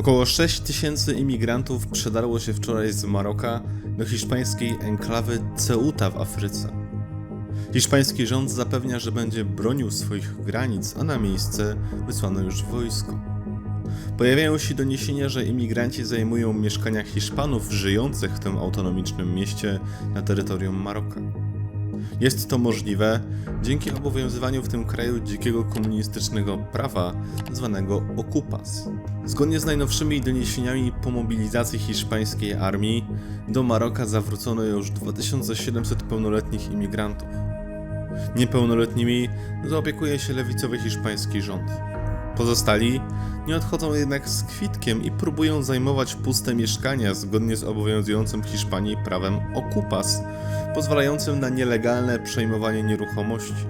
Około 6 tysięcy imigrantów przedarło się wczoraj z Maroka do hiszpańskiej enklawy Ceuta w Afryce. Hiszpański rząd zapewnia, że będzie bronił swoich granic, a na miejsce wysłano już wojsko. Pojawiają się doniesienia, że imigranci zajmują mieszkania Hiszpanów żyjących w tym autonomicznym mieście na terytorium Maroka. Jest to możliwe dzięki obowiązywaniu w tym kraju dzikiego komunistycznego prawa zwanego okupas. Zgodnie z najnowszymi doniesieniami po mobilizacji hiszpańskiej armii do Maroka zawrócono już 2700 pełnoletnich imigrantów. Niepełnoletnimi zaopiekuje się lewicowy hiszpański rząd. Pozostali nie odchodzą jednak z kwitkiem i próbują zajmować puste mieszkania zgodnie z obowiązującym w Hiszpanii prawem okupas, pozwalającym na nielegalne przejmowanie nieruchomości.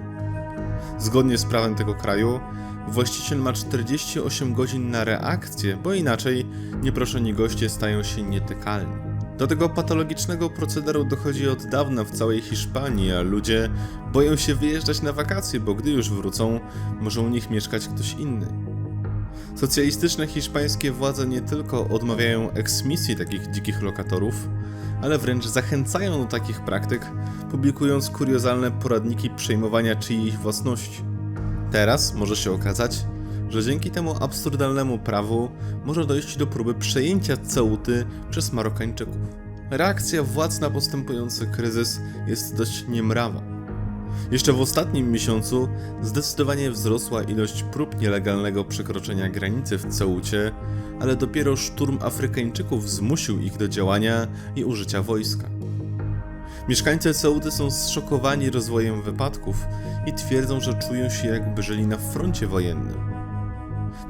Zgodnie z prawem tego kraju, właściciel ma 48 godzin na reakcję, bo inaczej nieproszeni goście stają się nietykalni. Do tego patologicznego procederu dochodzi od dawna w całej Hiszpanii, a ludzie boją się wyjeżdżać na wakacje, bo gdy już wrócą, może u nich mieszkać ktoś inny. Socjalistyczne hiszpańskie władze nie tylko odmawiają eksmisji takich dzikich lokatorów, ale wręcz zachęcają do takich praktyk, publikując kuriozalne poradniki przejmowania czyjejś własności. Teraz może się okazać, że dzięki temu absurdalnemu prawu może dojść do próby przejęcia Ceuty przez Marokańczyków. Reakcja władz na postępujący kryzys jest dość niemrawa. Jeszcze w ostatnim miesiącu zdecydowanie wzrosła ilość prób nielegalnego przekroczenia granicy w Ceucie, ale dopiero szturm Afrykańczyków zmusił ich do działania i użycia wojska. Mieszkańcy Ceuty są zszokowani rozwojem wypadków i twierdzą, że czują się jakby żyli na froncie wojennym.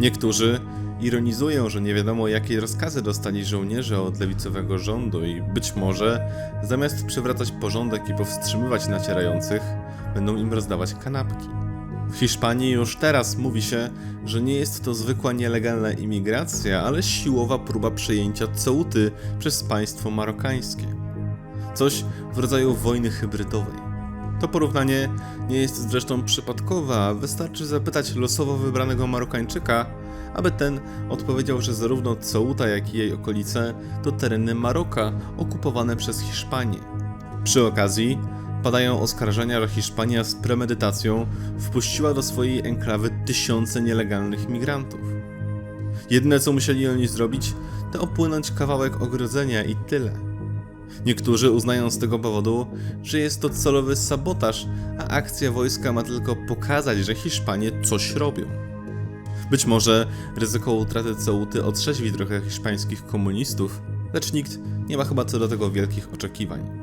Niektórzy ironizują, że nie wiadomo jakie rozkazy dostali żołnierze od lewicowego rządu i być może zamiast przywracać porządek i powstrzymywać nacierających, będą im rozdawać kanapki. W Hiszpanii już teraz mówi się, że nie jest to zwykła nielegalna imigracja, ale siłowa próba przejęcia Ceuty przez państwo marokańskie. Coś w rodzaju wojny hybrydowej. To porównanie nie jest zresztą przypadkowe, wystarczy zapytać losowo wybranego Marokańczyka, aby ten odpowiedział, że zarówno Ceuta, jak i jej okolice to tereny Maroka okupowane przez Hiszpanię. Przy okazji padają oskarżenia, że Hiszpania z premedytacją wpuściła do swojej enklawy tysiące nielegalnych migrantów. Jedyne co musieli oni zrobić, to opłynąć kawałek ogrodzenia i tyle. Niektórzy uznają z tego powodu, że jest to celowy sabotaż, a akcja wojska ma tylko pokazać, że Hiszpanie coś robią. Być może ryzyko utraty Ceuty otrzeźwi trochę hiszpańskich komunistów, lecz nikt nie ma chyba co do tego wielkich oczekiwań.